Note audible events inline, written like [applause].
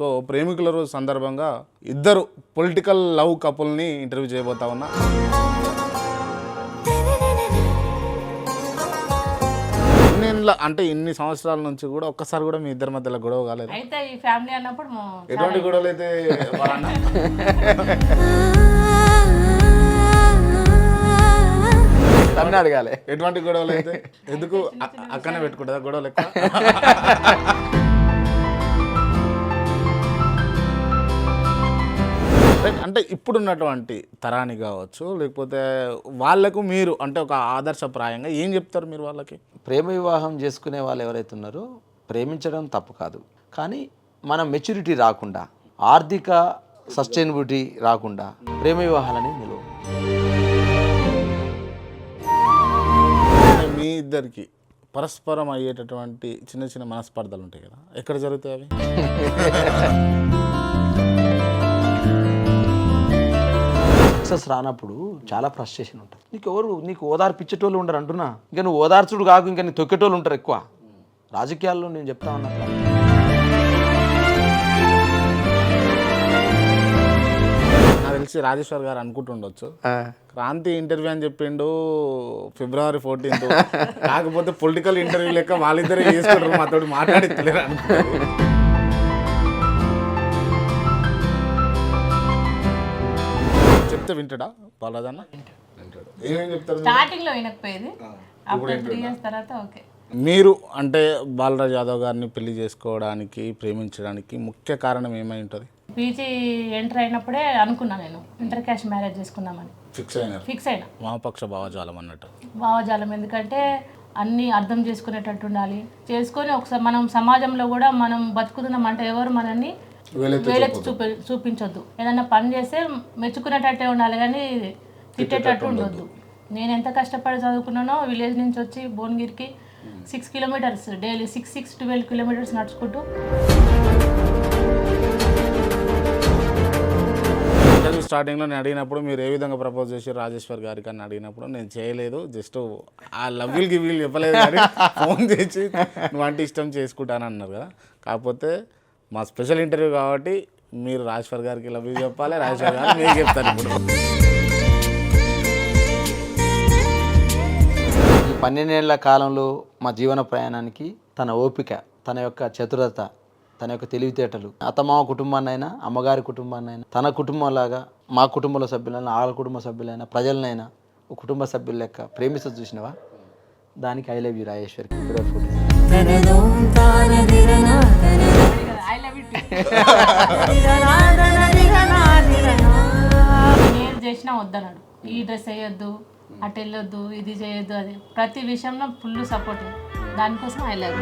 So ప్రేమికుల రోజు సందర్భంగా ఇద్దరు పొలిటికల్ లవ్ కపుల్ని ఇంటర్వ్యూ చేయబోతా ఉన్నా. ఇన్నేళ్ళ అంటే ఇన్ని సంవత్సరాల నుంచి కూడా ఒక్కసారి కూడా మీ ఇద్దరి మధ్యలో గొడవ కాలేదు? అయితే ఈ ఫ్యామిలీ అన్నప్పుడు ఎటువంటి గొడవలు అయితే? తన్నే అడగాలి. ఎటువంటి గొడవలు అయితే ఎందుకు? అ- అక్కనే పెట్టుకుంటుందా గొడవలు ఎక్కువ? అంటే ఇప్పుడున్నటువంటి తరాని కావచ్చు లేకపోతే వాళ్ళకు మీరు అంటే ఒక ఆదర్శప్రాయంగా ఏం చెప్తారు మీరు వాళ్ళకి? ప్రేమ వివాహం చేసుకునే వాళ్ళు ఎవరైతే ఉన్నారో ప్రేమించడం తప్పు కాదు. కానీ మన మెచ్యూరిటీ రాకుండా ఆర్థిక సస్టైనబిలిటీ రాకుండా ప్రేమ వివాహాలని నిలువ. మీ ఇద్దరికి పరస్పరం అయ్యేటటువంటి చిన్న చిన్న మనస్పర్ధలు ఉంటాయి కదా. ఎక్కడ జరుగుతాయి అవి? [laughs] సక్సెస్ రానప్పుడు చాలా ఫ్రస్ట్రేషన్ ఉంటుంది. నీకు ఎవరు నీకు ఓదార్పిచ్చేటోళ్ళు ఉండరు అంటున్నా. ఇంకా నువ్వు ఓదార్చుడు కాకు ఇంకా నీ తొక్కేటోళ్ళు ఉంటారు ఎక్కువ. రాజకీయాల్లో నేను చెప్తా ఉన్నా నాకు తెలిసి రాజేశ్వర్ గారు అనుకుంటుండొచ్చు. క్రాంతి ఇంటర్వ్యూ అని చెప్పిండు ఫిబ్రవరి ఫోర్టీన్త్ కాకపోతే పొలిటికల్ ఇంటర్వ్యూ లెక్క వాళ్ళిద్దరే చేసుకుంటారు మాతో మాట్లాడితలేరు అనుకుంటారు చెప్తే వింటాడా ఏమేమి చెప్తారు మీరు? స్టార్టింగ్లో వినకపోయేది అప్పుడు త్రీ ఇయర్స్ తర్వాత ఓకే. మీరు అంటే బాలరాజ్ యాదవ్ గారిని పెళ్ళి చేసుకోవడానికి ప్రేమించడానికి ముఖ్య కారణం ఏమై ఉంటుంది? పీజీ ఎంటర్ అయినప్పుడే అనుకున్నా నేను. ఇంటర్ క్యాష్ మ్యారేజ్ చేసుకుందామని. ఫిక్స్ అయినారు ఫిక్స్ అయినా. వామపక్ష భావజాలం అన్నట్టు. భావజాలం ఎందుకంటే అన్నీ అర్థం చేసుకునేటట్టు ఉండాలి. చేసుకొని ఒకసారి మనం సమాజంలో కూడా మనం బతుకుతున్నాం అంటే ఎవరు మనల్ని వేలెత్తి చూపి చూపించొద్దు. ఏదన్నా పని చేస్తే మెచ్చుకునేటట్టే ఉండాలి కానీ తిట్టేటట్టు ఉండొద్దు. నేను ఎంత కష్టపడి చదువుకున్నానో విలేజ్ నుంచి వచ్చి భువనగిరికి six kilometres daily six six twelve kilometres నడుచుకుంటూ. ఇంటర్వ్యూ స్టార్టింగ్లో నేను అడిగినప్పుడు మీరు ఏ విధంగా ప్రపోజ్ చేసి రాజేశ్వర్ గారికి అని అడిగినప్పుడు నేను చేయలేదు. జస్ట్ ఆ లవ్ విల్ గివ్ విల్ చెప్పలేదు కానీ [laughs] ఫోన్ చేసి నువ్వు అంటే ఇష్టం చేసుకుంటాను అన్నారు కదా. కాకపోతే మా స్పెషల్ ఇంటర్వ్యూ కాబట్టి మీరు రాజేశ్వర్ గారికి లవ్ యూ చెప్పాలి రాజేశ్వర్ గారు మీకు చెప్తారు ఇప్పుడు. ఈ పన్నెండేళ్ళ కాలంలో మా జీవన ప్రయాణానికి తన ఓపిక తన యొక్క చతురత తన యొక్క తెలివితేటలు అత్తమామ కుటుంబాన్నైనా అమ్మగారి కుటుంబాన్నైనా తన కుటుంబంలాగా మా కుటుంబంలో సభ్యులైనా వాళ్ళ కుటుంబ సభ్యులైనా ప్రజలనైనా ఒక కుటుంబ సభ్యుల లెక్క ప్రేమిస్తూ చూసినవా? దానికి ఐ లవ్ యూ రాజేశ్వరి. ఫిబ్రవరి ఏది నేను చేసినా వద్దన్నాడు. ఈ డ్రెస్ వేయొద్దు అటు వెళ్ళొద్దు ఇది చేయొద్దు అది ప్రతి విషయంలో ఫుల్ సపోర్ట్. దానికోసం ఐ లవ్